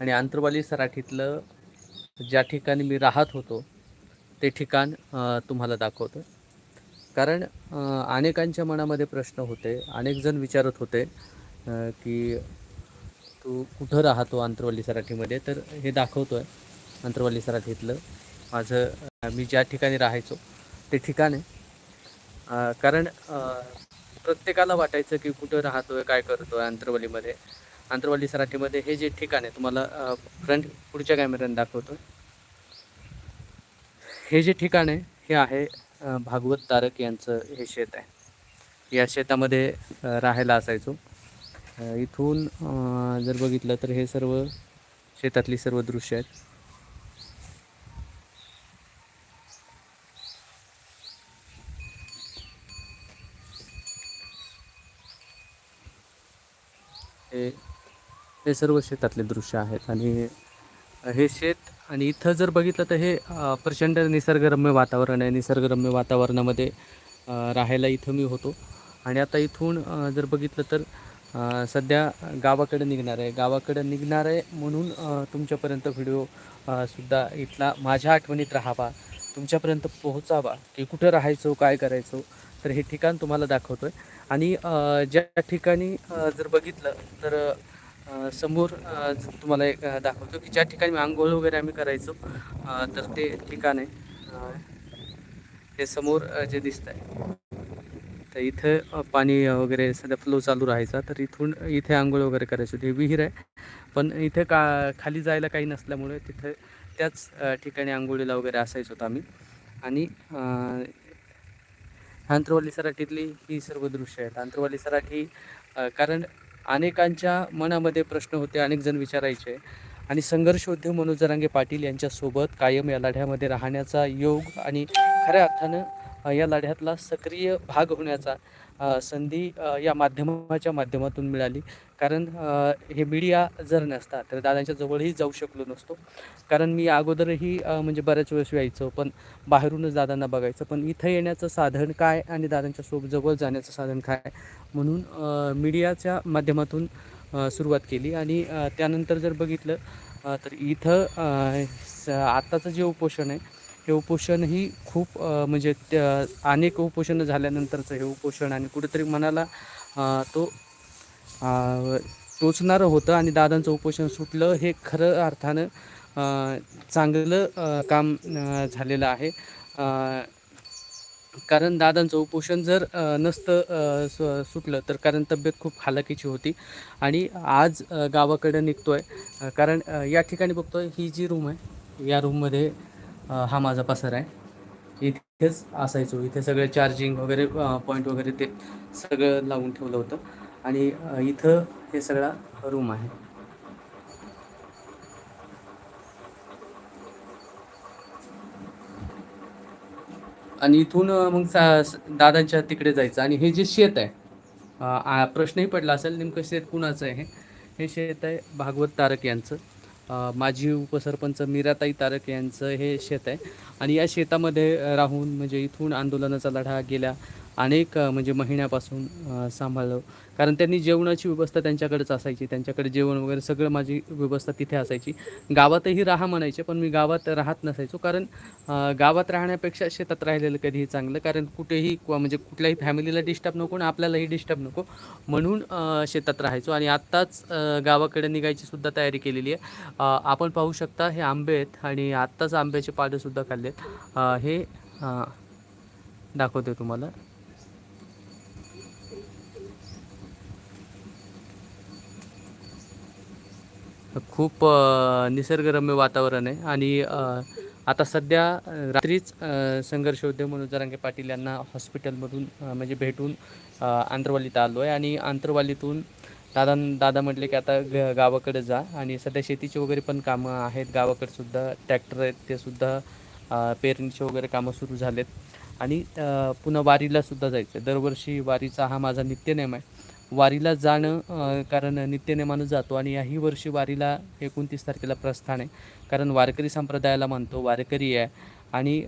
आणि आंतरवाली सराठीतलं ज्या ठिकाणी मी राहत होतो ते ठिकाण तुम्हाला दाखवतो. कारण अनेकांच्या मनामध्ये प्रश्न होते अनेकजण विचारत होते की तू कुठं राहतो आंतरवाली सराठीमध्ये? तर हे दाखवतो आहे आंतरवाली सराठीतलं. माझं मी ज्या ठिकाणी राहायचो ते ठिकाण आहे. कारण प्रत्येकाला वाटायचं की कुठं राहतो आहे काय करतो आहे आंतरवलीमध्ये. आंतरवाली सराठीमध्ये हे जे ठिकाण आहे तुम्हाला फ्रंट पुढच्या कॅमेऱ्याने दाखवतो. हे जे ठिकाण आहे हे आहे भागवत तारक यांचं हे शेत आहे. या शेतामध्ये राहायला असायचो. इथून जर बघितलं तर हे सर्व शेतातली सर्व दृश्य आहेत. हे हे सर्व शेतातले दृश्य आहेत आणि हे शेत आणि इथं जर बघितलं तर हे प्रचंड निसर्गरम्य वातावरण आहे. निसर्गरम्य वातावरणामध्ये राहायला इथं मी होतो. आणि आता इथून जर बघितलं तर सध्या गावाकडे निघणार आहे. गावाकडे निघणार आहे म्हणून तुमच्यापर्यंत व्हिडिओ सुद्धा इथला माझ्या आठवणीत राहावा. तुमच्यापर्यंत पोहोचावा की कुठं राहायचो काय करायचो तर हे ठिकाण तुम्हाला दाखवतो आहे आणि ज्या ठिकाणी जर बघितलं तर समोर तुम्हाला एक दाखवतो की ज्या ठिकाणी आंघोळ वगैरे आम्ही करायचो तर ते ठिकाण आहे. हे समोर जे दिसत आहे तर इथं पाणी वगैरे सध्या फ्लो चालू राहायचा तर इथून इथे आंघोळ वगैरे करायची. होती विहीर आहे पण इथे का खाली जायला काही नसल्यामुळे तिथं त्याच ठिकाणी आंघोळीला वगैरे असायचो आम्ही. आणि अ, आंतरवाली सराठीतली ही सर्व दृश्य आहेत. आंतरवाली सराठी कारण अनेकांच्या मनामध्ये प्रश्न होते अनेक जण विचारायचे. आणि संघर्षोद्यम मनोज जरांगे पाटील यांच्यासोबत कायम या लढ्यामध्ये राहण्याचा योग आणि खऱ्या अर्थानं या लढ्यातला सक्रिय भाग होण्याचा संधी या माध्यमाच्या माध्यमातून मिळाली. कारण हे मीडिया जर नसता तर दादांच्या जवळही जाऊ शकलो नसतो. कारण मी अगोदरही म्हणजे बऱ्याच वेळेस यायचो पण बाहेरूनच दादांना बघायचं. पण इथं येण्याचं साधन काय आणि दादांच्या सोबत जवळ जाण्याचं साधन काय? म्हणून मीडियाच्या माध्यमातून सुरुवात केली. आणि त्यानंतर जर बघितलं तर इथं स आत्ताचं जे उपोषण आहे हे उपोषणही खूप म्हणजे त्या अनेक उपोषणं झाल्यानंतरचं हे उपोषण आणि कुठेतरी मनाला तो टोचणारं होतं आणि दादांचं उपोषण सुटलं हे खरं अर्थानं चांगलं काम झालेलं आहे. कारण दादांचं उपोषण जर नसतं सु सुटलं तर कारण तब्येत खूप हालाकीची होती आणि आज गावाकडे निघतो आहे कारण या ठिकाणी बघतो आहे ही जी रूम आहे या रूममध्ये हा माझा पसर आहे. इथेच असायचो. इथे सगळे चार्जिंग वगैरे पॉईंट वगैरे ते सगळं लावून ठेवलं होतं. आणि इथं हे सगळा रूम आहे. आणि इथून मग सा दादांच्या तिकडे जायचं. आणि हे जे शेत आहे प्रश्नही पडला असेल नेमकं शेत कुणाचं आहे? हे हे शेत आहे भागवत तारक यांचं. माजी उपसरपंच मीराताई तारक यांचं हे शेत आहे. आणि या शेतामध्ये राहून म्हणजे इथून आंदोलनाचा लढा गेल्या अनेक म्हणजे महिन्यापासून अ, सांभाळलं. कारण त्यांनी जेवणाची व्यवस्था त्यांच्याकडेच असायची. त्यांच्याकडे जेवण वगैरे सगळं माझी व्यवस्था तिथे असायची. गावातही राहा म्हणायचे पण मी गावात राहत नसायचो. कारण गावात राहण्यापेक्षा शेतात राहिलेलं कधीही चांगलं. कारण कुठेही म्हणजे कुठल्याही फॅमिलीला डिस्टर्ब नको आणि आपल्यालाही डिस्टर्ब नको. म्हणून शेतात राहायचो. आणि आत्ताच गावाकडे निघायची सुद्धा तयारी केलेली आहे. आपण पाहू शकता हे आंबे आहेत आणि आत्ताच आंब्याचे पाडंसुद्धा खाल्ले आहेत हे दाखवते तुम्हाला. खूप निसर्गरम्य वातावरण आहे. आणि आता सध्या रात्रीच संघर्ष उद्योग म्हणून जरांगे पाटील यांना हॉस्पिटलमधून म्हणजे भेटून आंतरवालीत आलो आहे आणि आंतरवालीतून दादा दादा म्हटले की आता ग गावाकडे जा. आणि सध्या शेतीची वगैरे पण कामं आहेत. गावाकडे सुद्धा ट्रॅक्टर आहेत. ते सुद्धा पेरणीचे वगैरे कामं सुरू झालेत. आणि पुन्हा वारीला सुद्धा जायचं आहे दरवर्षी वारीचा हा माझा नित्यनेम आहे. वारीला जाणं कारण कारण नित्यनेमानं जातो आणि याही वर्षी वारीला एकोणतीस तारखेला प्रस्थान आहे. कारण वारकरी संप्रदायाला मानतो वारकरी आहे आणि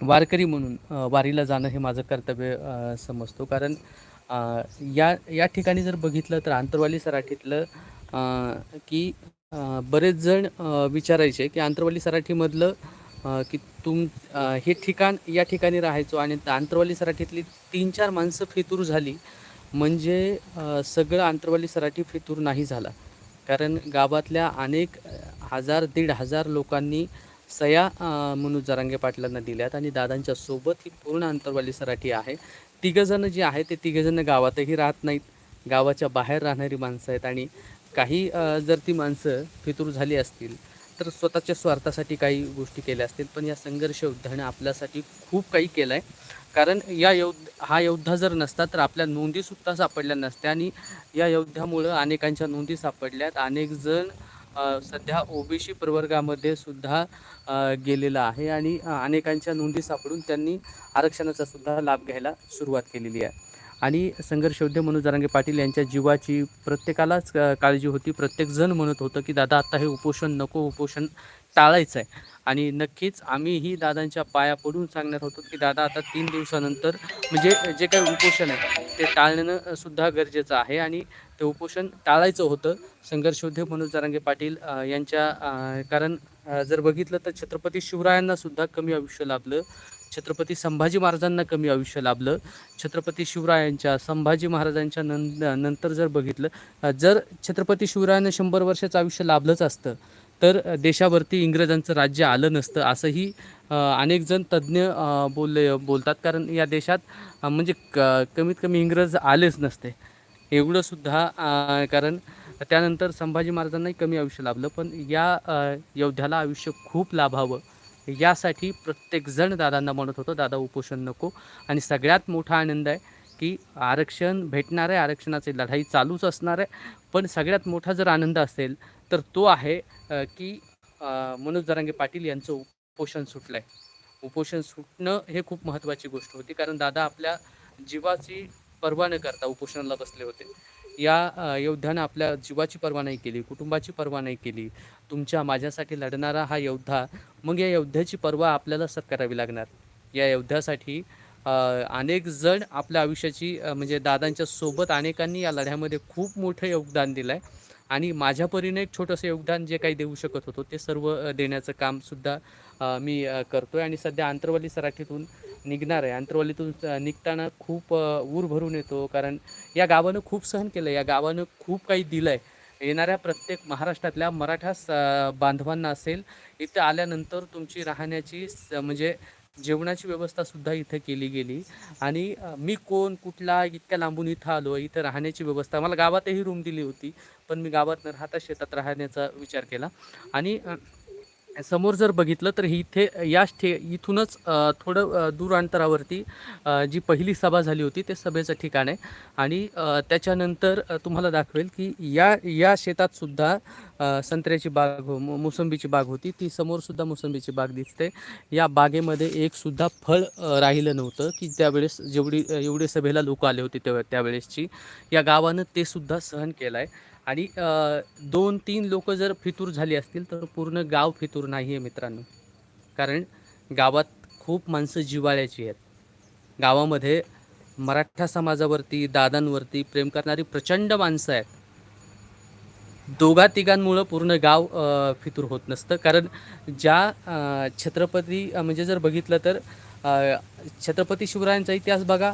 वारकरी म्हणून वारीला जाणं हे माझं कर्तव्य समजतो. कारण या या ठिकाणी जर बघितलं तर आंतरवाली सराठीतलं की बरेच जण विचारायचे की आंतरवाली सराठीमधलं की तुम हे ठिकाण या ठिकाणी राहायचो आणि आंतरवाली सराठीतली तीन चार माणसं फितूर झाली म्हणजे सगळं आंतरवाली सराठी फितूर नाही झाला. कारण गावातल्या अनेक हजार दीड हजार लोकांनी सया म्हणून जरांगे पाटलांना दिल्यात आणि दादांच्या सोबत ही पूर्ण आंतरवाली सराठी आहे. तिघंजणं जी आहे ते तिघंजणं गावातही राहत नाहीत. गावाच्या बाहेर राहणारी माणसं आहेत आणि काही जर ती माणसं फितूर झाली असतील तर स्वतःच्या स्वार्थासाठी काही गोष्टी केल्या असतील. पण या संघर्ष योद्ध्यानं आपल्यासाठी खूप काही केलं आहे कारण या योद्ध हा योद्धा जर नसता तर आपल्या नोंदीसुद्धा सापडल्या नसत्या आणि या योद्ध्यामुळं अनेकांच्या नोंदी सापडल्यात. अनेक जण सध्या ओबीसी प्रवर्गामध्ये सुद्धा गेलेला आहे आणि अनेकांच्या नोंदी सापडून त्यांनी आरक्षणाचा सुद्धा लाभ घ्यायला सुरुवात केलेली आहे. आणि संघर्षयोद्धे मनोज जरांगे पाटील यांच्या जीवाची प्रत्येकालाच काळजी होती. प्रत्येकजण म्हणत होतं की दादा आता हे उपोषण नको उपोषण टाळायचं आहे आणि नक्कीच आम्हीही दादांच्या पाया पडून सांगणार होतो की दादा आता तीन दिवसानंतर म्हणजे जे काही उपोषण आहे ते टाळणं सुद्धा गरजेचं आहे. आणि ते उपोषण टाळायचं होतं. संघर्षोद्धे मनोज जरांगे पाटील यांच्या कारण जर बघितलं तर छत्रपती शिवरायांना सुद्धा कमी आयुष्य लाभलं. छत्रपती संभाजी महाराजांना कमी आयुष्य लाभलं. छत्रपती शिवरायांच्या संभाजी महाराजांच्या नंतर जर बघितलं जर छत्रपती शिवरायांना शंभर वर्षाचं आयुष्य लाभलंच असतं तर देशावरती इंग्रजांचं राज्य आलं नसतं असंही अनेक जण तज्ज्ञ बोलले बोलतात. कारण या देशात म्हणजे क कमीत कमी इंग्रज आलेच नसते. एवढंसुद्धा कारण त्यानंतर संभाजी महाराजांनाही कमी आयुष्य लाभलं. पण या योद्ध्याला आयुष्य खूप लाभावं यासाठी प्रत्येकजण दादांना म्हणत होतं दादा उपोषण नको. आणि सगळ्यात मोठा आनंद आहे की आरक्षण भेटणार आहे. आरक्षणाची लढाई चालूच असणार आहे. पण सगळ्यात मोठा जर आनंद असेल तर तो आहे की मनोज जरांगे पाटील यांचं उपोषण सुटलं आहे उपोषण सुटणं हे खूप महत्त्वाची गोष्ट होती. कारण दादा आपल्या जीवाची पर्वा न करता उपोषणाला बसले होते. या योद्ध्यानं आपल्या जीवाची पर्वा नाही केली कुटुंबाची पर्वा नाही केली. तुमच्या माझ्यासाठी लढणारा हा योद्धा मग या योद्ध्याची पर्वा आपल्याला सर करावी लागणार? या योद्ध्यासाठी अनेक जण आपल्या आयुष्याची म्हणजे दादांच्या सोबत अनेकांनी या लढ्यामध्ये खूप मोठं योगदान दिलं आहे आणि माझ्या परीने एक छोटंसं योगदान जे काही देऊ शकत होतो ते सर्व देण्याचं कामसुद्धा मी करतो आहे आणि सध्या आंतरवाली सराठीतून निघणार आहे. आंतरवालीतून निघताना खूप ऊर भरून येतो. कारण या गावानं खूप सहन केलं आहे या गावानं खूप काही दिलं आहे येणाऱ्या प्रत्येक महाराष्ट्रातल्या मराठा स बांधवांना असेल इथं आल्यानंतर तुमची राहण्याची स म्हणजे जेवणाची व्यवस्थासुद्धा इथं केली गेली. आणि मी कोण कुठला इतक्या लांबून इथं आलो इथं राहण्याची व्यवस्था मला गावातही रूम दिली होती पण मी गावात न राहता शेतात राहण्याचा विचार केला. आणि समोर जर बघितलं तर इथे या ठे इथूनच थोडं दूर अंतरावरती जी पहिली सभा झाली होती ते सभेचं ठिकाण आहे. आणि त्याच्यानंतर तुम्हाला दाखवेल की या या शेतात सुद्धा संत्र्याची बाग हो मोसंबीची बाग होती. ती समोरसुद्धा मोसंबीची बाग दिसते. या बागेमध्ये एकसुद्धा फळ राहिलं नव्हतं की त्यावेळेस जेवढी एवढे सभेला लोक आले होते तेव्हा त्यावेळेसची. या गावानं ते सुद्धा सहन केलं आहे आणि दोन तीन लोक जर फितूर झाली असतील तर पूर्ण गाव फितूर नाही आहे मित्रांनो. कारण गावात खूप माणसं जिव्हाळ्याची आहेत. गावामध्ये मराठा समाजावरती दादांवरती प्रेम करणारी प्रचंड माणसं आहेत. दोघा तिघांमुळं पूर्ण गाव फितूर होत नसतं. कारण ज्या छत्रपती म्हणजे जर बघितलं तर छत्रपती शिवरायांचा इतिहास बघा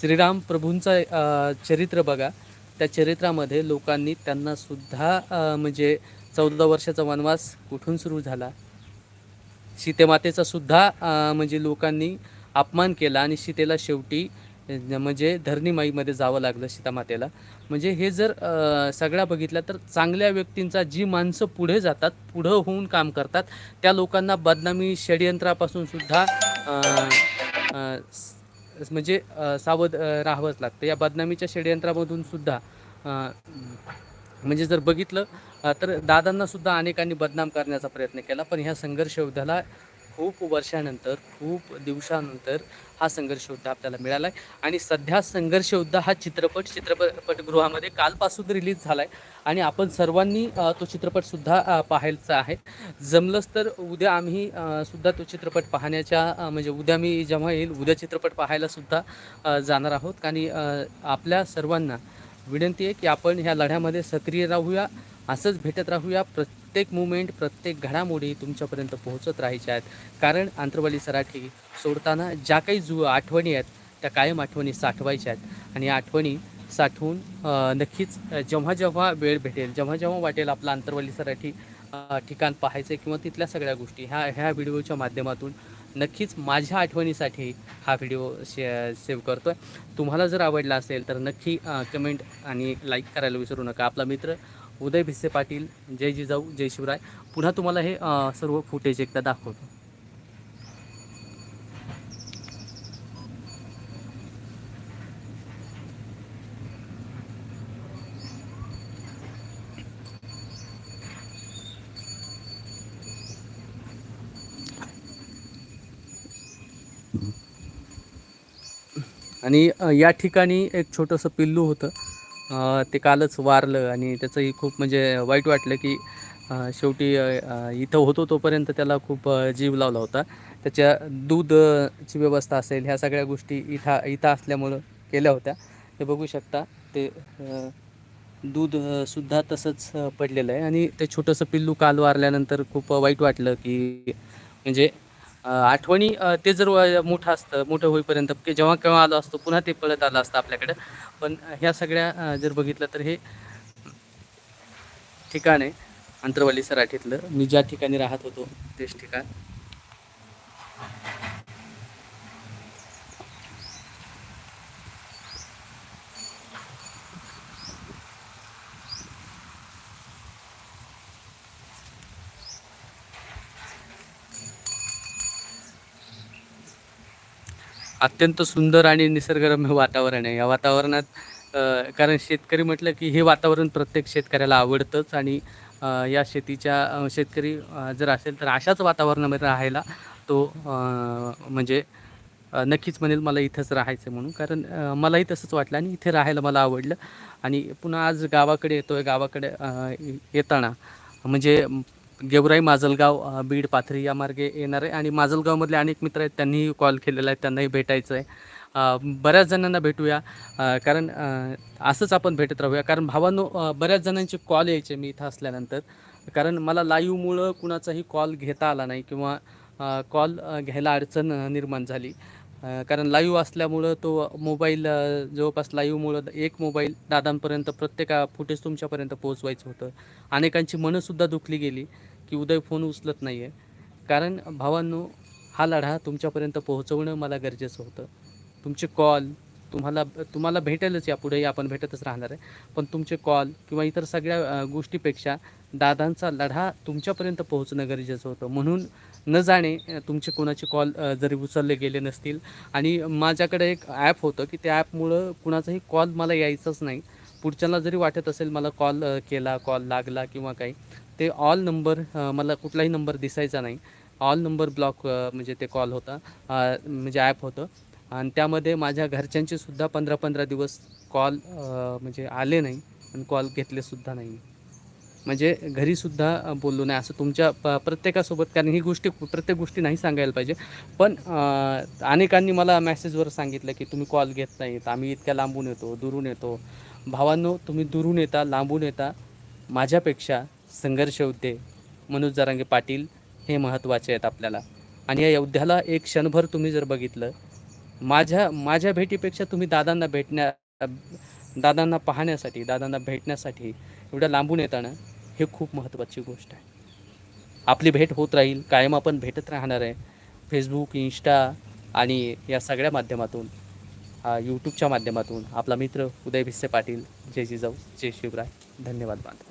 श्रीराम प्रभूंचा चरित्र बघा त्या चरित्रामध्ये लोकांनी त्यांना सुद्धा म्हणजे चौदा वर्षाचा वनवास कुठून सुरू झाला? सीतेमातेचा सुद्धा म्हणजे लोकांनी अपमान केला आणि सीतेला शेवटी म्हणजे धरणीमाईमध्ये जावं लागलं सीतामातेला. म्हणजे हे जर सगळ्या बघितल्या तर चांगल्या व्यक्तींचा जी माणसं पुढे जातात पुढं होऊन काम करतात त्या लोकांना बदनामी षडयंत्रापासून सुद्धा म्हणजे सावध राहावंच लागतं. या बदनामीच्या षडयंत्रामधून सुद्धा म्हणजे जर बघितलं तर दादांना सुद्धा अनेकांनी बदनाम करण्याचा प्रयत्न केला पण ह्या संघर्ष युद्धाला खूप वर्षानंतर खूप दिवसानंतर हा संघर्षयुद्ध आपल्याला मिळाला आहे आणि सध्या संघर्षयुद्ध हा चित्रपट चित्रपटगृहामध्ये कालपासून रिलीज झाला आहे आणि आपण सर्वांनी तो चित्रपटसुद्धा पाहायचा आहे. जमलंच तर उद्या आम्ही सुद्धा तो चित्रपट पाहण्याच्या म्हणजे उद्या मी जेव्हा येईल उद्या चित्रपट पाहायलासुद्धा जाणार आहोत. आणि आपल्या सर्वांना विनंती आहे की आपण ह्या लढ्यामध्ये सक्रिय राहूया असंच भेटत राहूया. प्रत्येक मुवमेंट प्रत्येक घडामोडी तुमच्यापर्यंत पोहोचत राहायच्या आहेत. कारण आंतरवाली सराठी सोडताना ज्या काही जु आठवणी आहेत त्या कायम आठवणी साठवायच्या आहेत. आणि आठवणी साठवून नक्कीच जेव्हा जेव्हा वेळ भेटेल जेव्हा जेव्हा वाटेल आपला आंतरवाली सराठी ठिकाण पाहायचं किंवा तिथल्या सगळ्या गोष्टी ह्या ह्या व्हिडिओच्या माध्यमातून नक्कीच माझ्या आठवणीसाठी हा व्हिडिओ शे सेव्ह करतो आहे तुम्हाला जर आवडला असेल तर नक्की कमेंट आणि लाईक करायला विसरू नका. आपला मित्र उदय भिसे पाटील जय जिजाऊ जय शिवराय. पुन्हा तुम्हाला हे सर्व फुटेज एकदा दाखवतो. आणि या ठिकाणी एक छोटंसं पिल्लू होतं. ते कालच वारलं आणि त्याचंही खूप म्हणजे वाईट वाटलं की शेवटी इथं होतो तोपर्यंत त्याला खूप जीव लावला होता. त्याच्या दूधची व्यवस्था असेल ह्या सगळ्या गोष्टी इथं इथं असल्यामुळं केल्या होत्या. हे बघू शकता ते दूधसुद्धा तसंच पडलेलं आहे. आणि ते छोटंसं पिल्लू काल वारल्यानंतर खूप वाईट वाटलं की म्हणजे आठवणी ते जर मोठं असतं मोठं होईपर्यंत की जेव्हा केव्हा आलो असतो पुन्हा ते पळत आलं असतं आपल्याकडं. पण ह्या सगळ्या जर बघितलं तर हे ठिकाण आहे अंतरवाली सराठीतलं. मी ज्या ठिकाणी राहत होतो तेच ठिकाण. अत्यंत सुंदर आणि निसर्गरम्य वातावरण आहे. या वातावरणात कारण शेतकरी म्हटलं की हे वातावरण प्रत्येक शेतकऱ्याला आवडतंच आणि या शेतीच्या शेतकरी जर असेल तर अशाच वातावरणामध्ये राहायला तो म्हणजे नक्कीच म्हणेल मला इथंच राहायचं म्हणून. कारण मलाही तसंच वाटलं आणि इथे राहायला मला आवडलं. आणि पुन्हा आज गावाकडे येतो आहे गावाकडे येताना म्हणजे गेवराई माजलगाव बीड पाथरी या मार्गे येणार आहे. आणि माजलगावमधले अनेक मित्र आहेत त्यांनीही कॉल केलेला आहे त्यांनाही भेटायचं आहे. बऱ्याच जणांना भेटूया. कारण असंच आपण भेटत राहूया. कारण भावांनो बऱ्याच जणांचे कॉल यायचे मी इथं असल्यानंतर. कारण मला लाईव्हमुळं कुणाचाही कॉल घेता आला नाही किंवा कॉल घ्यायला अडचण निर्माण झाली. कारण लाईव्ह असल्यामुळं तो मोबाईल जवळपास लाईव्हमुळं एक मोबाईल दादांपर्यंत प्रत्येका फुटेज तुमच्यापर्यंत पोहोचवायचं होतं. अनेकांची मनंसुद्धा दुखली गेली. की उदय फोन उचलत नाही आहे कारण भावांनो हा लढा तुमच्यापर्यंत पोहोचवणं मला गरजेचं होतं. तुमचे कॉल तुम्हाला तुम्हाला भेटेलच यापुढेही आपण भेटतच राहणार आहे. पण तुमचे कॉल किंवा इतर सगळ्या गोष्टीपेक्षा दादांचा लढा तुमच्यापर्यंत पोहोचणं गरजेचं होतं. म्हणून न जाणे तुमचे कोणाचे कॉल जरी उचलले गेले नसतील. आणि माझ्याकडे एक ॲप होतं की त्या ॲपमुळं कुणाचाही कॉल मला यायचाच नाही. पुढच्याला जरी वाटत असेल मला कॉल केला कॉल लागला किंवा काही ते ऑल नंबर मला कुठलाही नंबर दिसायचा नाही. ऑल नंबर ब्लॉक म्हणजे ते कॉल होता म्हणजे ॲप होतं. आणि त्यामध्ये माझ्या घरच्यांचे सुद्धा पंधरा पंधरा दिवस कॉल म्हणजे आले नाही आणि कॉल घेतलेसुद्धा नाही. म्हणजे घरीसुद्धा बोललो नाही असं तुमच्या प प्रत्येकासोबत कारण ही गोष्टी प्रत्येक गोष्टी नाही सांगायला पाहिजे. पण अनेकांनी मला मेसेजवर सांगितलं की तुम्ही कॉल घेत नाहीत आम्ही इतक्या लांबून येतो दुरून येतो. भावांनो तुम्ही दुरून येता लांबून येता माझ्यापेक्षा संघर्ष होते. मनोज जरांगे पाटील हे महत्त्वाचे आहेत आपल्याला. आणि या योद्ध्याला एक क्षणभर तुम्ही जर बघितलं माझ्या माझ्या भेटीपेक्षा तुम्ही दादांना भेटण्या दादांना पाहण्यासाठी दादांना भेटण्यासाठी एवढ्या लांबून येताना हे खूप महत्त्वाची गोष्ट आहे. आपली भेट होत राहील कायम आपण भेटत राहणार आहे. फेसबुक इंस्टा आणि या सगळ्या माध्यमातून यूट्यूबच्या माध्यमातून आपला मित्र उदय भिस्से पाटील जय जिजाऊ जय शिवराय. धन्यवाद बांधव.